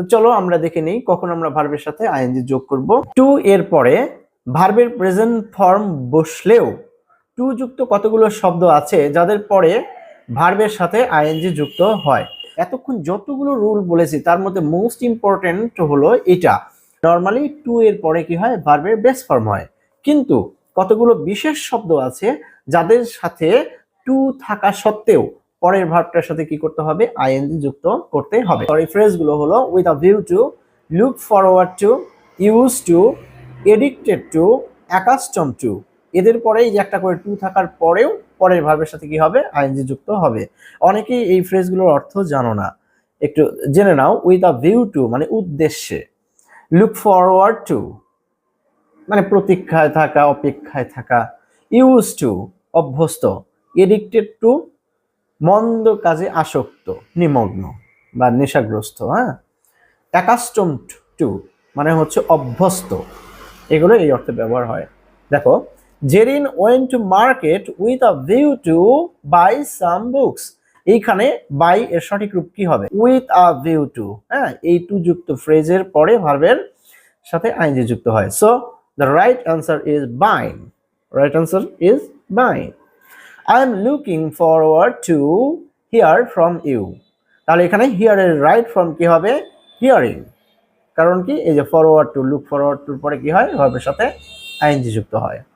তো চলো আমরা দেখে নিই কখন আমরা ভার্বের সাথে আইএনজি যোগ করব। টু এর পরে ভার্বের প্রেজেন্ট ফর্ম বসলেও টু যুক্ত কতগুলো শব্দ আছে যাদের পরে ভার্বের সাথে আইএনজি যুক্ত হয়? এতক্ষণ যতগুলো রুল বলেছি, তার মধ্যে মোস্ট ইম্পর্টেন্ট হলো এটা। নর্মালি টু এর পরে কি হয়? ভার্বের বেস ফর্ম হয়। কিন্তু কতগুলো বিশেষ শব্দ আছে যাদের সাথে টু থাকা সত্ত্বেও পরের ভার্বটার সাথে কি করতে হবে? আইএনজি যুক্ত করতে হবে। সরি ফ্রেজগুলো হলো with a view to look forward to use to addicted to accustom to এদের পরে এই যে একটা করে টু থাকার পরেও পরের ভার্বের সাথে কি হবে? আইএনজি যুক্ত হবে। অনেকেই এই ফ্রেজগুলোর অর্থ জানো না। একটু জেনে নাও উইথ আ ভিউ টু মানে উদ্দেশ্যে। লুক ফরওয়ার্ড টু মানে প্রতীক্ষায় থাকা, অপেক্ষায় থাকা। ইউজ টু অভ্যস্ত। এডিক্টেড টু মন্দ কাজে আসক্ত, নিমগ্ন বা নেশাগ্রস্ত হ্যাঁ? অ্যাকাস্টম টু মানে হচ্ছে অভ্যস্ত। এগুলো এই অর্থে ব্যবহার হয়। দেখো, Jerin went to market with a view to buy some books. এইখানে বাই এর সঠিক রূপ কি হবে? উইথ আ ভিউ টু হ্যাঁ? এই টু যুক্ত ফ্রেজের পরে ভার্বের সাথে আইনজি যুক্ত হয়। So the right answer is buying right answer is buying I am looking forward to hear from you তাহলে এখানে হিয়ারের রাইট ফ্রম কি হবে? হিয়ারিং কারণ কি? এই যে ফরওয়ার্ড টু লুক ফরওয়ার্ড টুর পরে কি হয়? ভার্বের সাথে আইনজি যুক্ত হয়।